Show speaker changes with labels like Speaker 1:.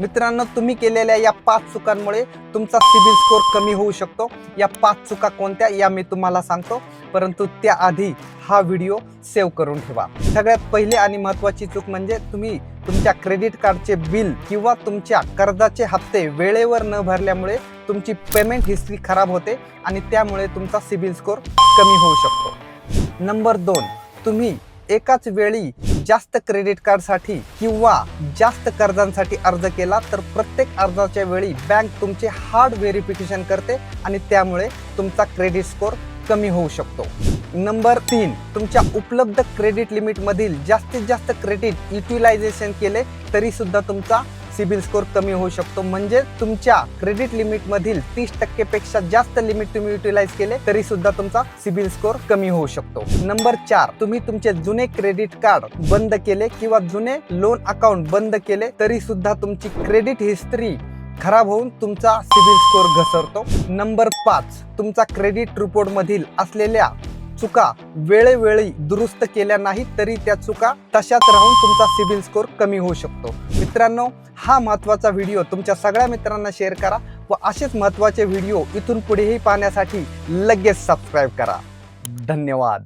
Speaker 1: मित्रांनो तुम्ही केलेल्या या पाच चुकांमुळे तुमचा सिबिल स्कोअर कमी होऊ शकतो. या पाच चुका कोणत्या या मी तुम्हाला सांगतो. परंतु त्याआधी हा व्हिडिओ सेव्ह करून ठेवा. सगळ्यात पहिली आणि महत्त्वाची चूक म्हणजे तुम्ही तुमच्या क्रेडिट कार्डचे बिल किंवा तुमच्या कर्जाचे हप्ते वेळेवर न भरल्यामुळे तुमची पेमेंट हिस्ट्री खराब होते आणि त्यामुळे तुमचा सिबिल स्कोअर कमी होऊ शकतो. नंबर दोन तुम्ही एकाच वेळी जास्त क्रेडिट कार्डसाठी किंवा जास्त कर्जांसाठी अर्ज केला तर प्रत्येक अर्जाच्या वेळी बँक तुमचे हार्ड व्हेरिफिकेशन करते आणि त्यामुळे तुमचा क्रेडिट स्कोअर कमी होऊ शकतो. नंबर तीन तुमच्या उपलब्ध क्रेडिट लिमिटमधील जास्तीत जास्त क्रेडिट युटिलायझेशन केले तरी सुद्धा तुमचा सिबिल स्कोअर कमी होऊ शकतो. म्हणजे तुमच्या क्रेडिट लिमिटमधील तीस टक्केपेक्षा जास्त लिमिट तुम्ही युटिलाइज केले तरी सुद्धा तुमचा सिबिल स्कोअर कमी होऊ शकतो. नंबर चार तुम्ही तुमचे जुने क्रेडिट कार्ड बंद केले किंवा जुने लोन अकाउंट बंद केले तरी सुद्धा तुमची क्रेडिट हिस्ट्री खराब होऊन तुमचा सिबिल स्कोअर घसरतो. नंबर पाच तुमचा क्रेडिट रिपोर्ट मधील असलेल्या चुका वेळोवेळी दुरुस्त केल्या नाही तरी त्या चुका तशाच राहून तुमचा सिबिल स्कोअर कमी होऊ शकतो. मित्रांनो हा महत्त्वाचा व्हिडिओ तुमच्या सगळ्या मित्रांना शेअर करा व असेच महत्त्वाचे व्हिडिओ इथून पुढेही पाहण्यासाठी लगेच सबस्क्राईब करा. धन्यवाद.